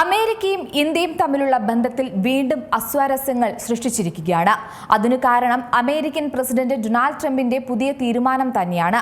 അമേരിക്കയും ഇന്ത്യയും തമ്മിലുള്ള ബന്ധത്തിൽ വീണ്ടും അസ്വാരസ്യങ്ങൾ സൃഷ്ടിച്ചിരിക്കുകയാണ്. അതിനു കാരണം അമേരിക്കൻ പ്രസിഡന്റ് ഡൊണാൾഡ് ട്രംപിന്റെ പുതിയ തീരുമാനം തന്നെയാണ്.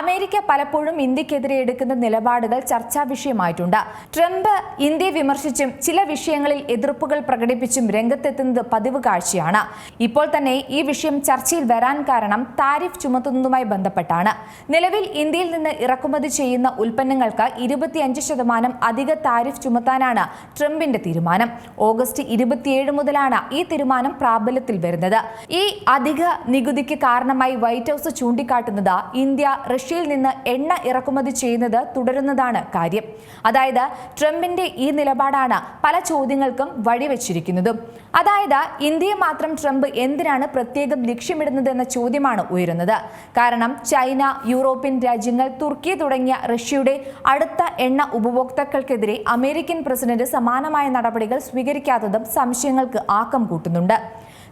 അമേരിക്ക പലപ്പോഴും ഇന്ത്യക്കെതിരെ എടുക്കുന്ന നിലപാടുകൾ ചർച്ചാ വിഷയമായിട്ടുണ്ട്. ട്രംപ് ഇന്ത്യയെ വിമർശിച്ചും ചില വിഷയങ്ങളിൽ എതിർപ്പുകൾ പ്രകടിപ്പിച്ചും രംഗത്തെത്തുന്നത് പതിവ് കാഴ്ചയാണ്. ഇപ്പോൾ തന്നെ ഈ വിഷയം ചർച്ചയിൽ വരാൻ കാരണം താരിഫ് ചുമത്തുന്നതുമായി ബന്ധപ്പെട്ടാണ്. നിലവിൽ ഇന്ത്യയിൽ നിന്ന് ഇറക്കുമതി ചെയ്യുന്ന ഉൽപ്പന്നങ്ങൾക്ക് ഇരുപത്തിയഞ്ച് ശതമാനം അധിക താരിഫ് ചുമത്താനാണ് ട്രംപിന്റെ തീരുമാനം. ഓഗസ്റ്റ് ഇരുപത്തിയേഴ് മുതലാണ് ഈ തീരുമാനം പ്രാബല്യത്തിൽ വരുന്നത്. ഈ അധിക നികുതിക്ക് കാരണമായി വൈറ്റ് ഹൗസ് ചൂണ്ടിക്കാട്ടുന്നത് ഇന്ത്യ റഷ്യയിൽ നിന്ന് എണ്ണ ഇറക്കുമതി ചെയ്യുന്നത് തുടരുന്നതാണ് കാര്യം. അതായത് ട്രംപിന്റെ ഈ നിലപാടാണ് പല ചോദ്യങ്ങൾക്കും വഴിവെച്ചിരിക്കുന്നതും. അതായത് ഇന്ത്യയെ മാത്രം ട്രംപ് എന്തിനാണ് പ്രത്യേകം ലക്ഷ്യമിടുന്നത് എന്ന ചോദ്യമാണ് ഉയരുന്നത്. കാരണം ചൈന യൂറോപ്യൻ രാജ്യങ്ങൾ തുർക്കി തുടങ്ങിയ റഷ്യയുടെ അടുത്ത എണ്ണ ഉപഭോക്താക്കൾക്കെതിരെ അമേരിക്കൻ പ്രസിഡന്റ് സമാനമായ നടപടികൾ സ്വീകരിക്കാത്തതും സംശയങ്ങൾക്ക് ആക്കം കൂട്ടുന്നുണ്ട്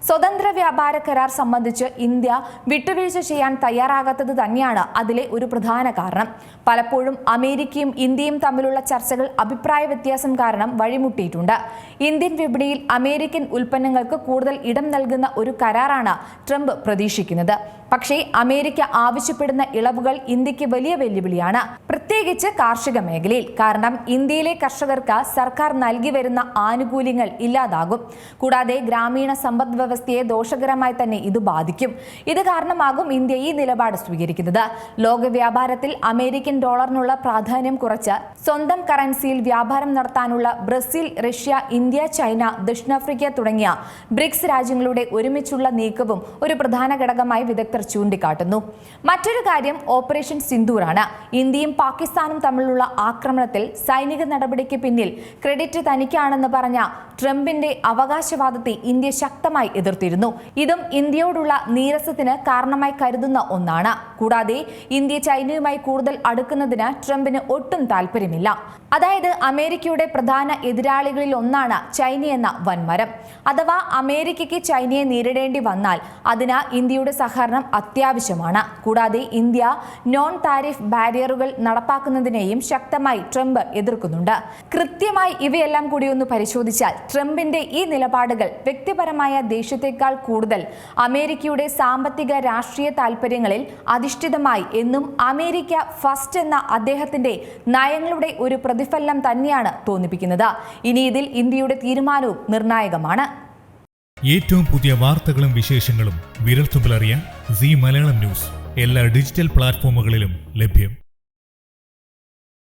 സ്വതന്ത്ര വ്യാപാര കരാർ സംബന്ധിച്ച് ഇന്ത്യ വിട്ടുവീഴ്ച ചെയ്യാൻ തയ്യാറാകാത്തത് തന്നെയാണ് അതിലെ ഒരു പ്രധാന കാരണം. പലപ്പോഴും അമേരിക്കയും ഇന്ത്യയും തമ്മിലുള്ള ചർച്ചകൾ അഭിപ്രായ വ്യത്യാസം കാരണം വഴിമുട്ടിയിട്ടുണ്ട്. ഇന്ത്യൻ വിപണിയിൽ അമേരിക്കൻ ഉൽപ്പന്നങ്ങൾക്ക് കൂടുതൽ ഇടം നൽകുന്ന ഒരു കരാറാണ് ട്രംപ് പ്രതീക്ഷിക്കുന്നത്. പക്ഷേ അമേരിക്ക ആവശ്യപ്പെടുന്ന ഇളവുകൾ ഇന്ത്യയ്ക്ക് വലിയ വെല്ലുവിളിയാണ്. പ്രത്യേകിച്ച് കാർഷിക മേഖലയിൽ. കാരണം ഇന്ത്യയിലെ കർഷകർക്ക് സർക്കാർ നൽകി വരുന്ന ആനുകൂല്യങ്ങൾ ഇല്ലാതാകും. കൂടാതെ ഗ്രാമീണ സമ്പദ് വ്യവസ്ഥയെ ദോഷകരമായി തന്നെ ഇത് ബാധിക്കും. ഇത് കാരണമാകും ഇന്ത്യ ഈ നിലപാട് സ്വീകരിക്കുന്നത്. ലോക വ്യാപാരത്തിൽ അമേരിക്കൻ ഡോളറിനുള്ള പ്രാധാന്യം കുറച്ച് സ്വന്തം കറൻസിയിൽ വ്യാപാരം നടത്താനുള്ള ബ്രസീൽ റഷ്യ ഇന്ത്യ ചൈന ദക്ഷിണാഫ്രിക്ക തുടങ്ങിയ ബ്രിക്സ് രാജ്യങ്ങളുടെ ഒരുമിച്ചുള്ള നീക്കവും ഒരു പ്രധാന ഘടകമായി വിദഗ്ധർ ചൂണ്ടിക്കാട്ടുന്നു. മറ്റൊരു കാര്യം ഓപ്പറേഷൻ സിന്ദൂറാണ്. ഇന്ത്യയും പാകിസ്ഥാനും തമ്മിലുള്ള ആക്രമണത്തിൽ സൈനിക നടപടിക്ക് പിന്നിൽ ക്രെഡിറ്റ് തനിക്കാണെന്ന് പറഞ്ഞ ട്രംപിന്റെ അവകാശവാദത്തെ ഇന്ത്യ ശക്തമായി എതിർത്തിരുന്നു. ഇതും ഇന്ത്യയോടുള്ള നീരസത്തിന് കാരണമായി കരുതുന്ന ഒന്നാണ്. കൂടാതെ ഇന്ത്യ ചൈനയുമായി കൂടുതൽ അടുക്കുന്നതിന് ട്രംപിന് ഒട്ടും താല്പര്യമില്ല. അതായത് അമേരിക്കയുടെ പ്രധാന എതിരാളികളിൽ ഒന്നാണ് ചൈനയെന്ന വൻമരം. അഥവാ അമേരിക്കയ്ക്ക് ചൈനയെ നേരിടേണ്ടി വന്നാൽ അതിന് ഇന്ത്യയുടെ സഹകരണം അത്യാവശ്യമാണ്. കൂടാതെ ഇന്ത്യ നോൺ താരിഫ് ബാരിയറുകൾ നടപ്പാക്കുന്നതിനെയും ശക്തമായി ട്രംപ് എതിർക്കുന്നുണ്ട്. കൃത്യമായി ഇവയെല്ലാം കൂടി ഒന്ന് പരിശോധിച്ചാൽ ട്രംപിന്റെ ഈ നിലപാടുകൾ വ്യക്തിപരമായ ദേഷ്യത്തെക്കാൾ കൂടുതൽ അമേരിക്കയുടെ സാമ്പത്തിക രാഷ്ട്രീയ താൽപര്യങ്ങളിൽ അധിഷ്ഠിതമായി എന്നും അമേരിക്ക ഫസ്റ്റ് എന്ന അദ്ദേഹത്തിന്റെ നയങ്ങളുടെ ഒരു പ്രതിഫലനം തന്നെയാണ് തോന്നിപ്പിക്കുന്നത്. ഇനി ഇതിൽ ഇന്ത്യയുടെ തീരുമാനവും നിർണായകമാണ്. ഏറ്റവും പുതിയ വാർത്തകളും വിശേഷങ്ങളും വിരൽത്തുമ്പിലറിയാൻ സി മലയാളം ന്യൂസ്. എല്ലാ ഡിജിറ്റൽ പ്ലാറ്റ്ഫോമുകളിലും ലഭ്യം.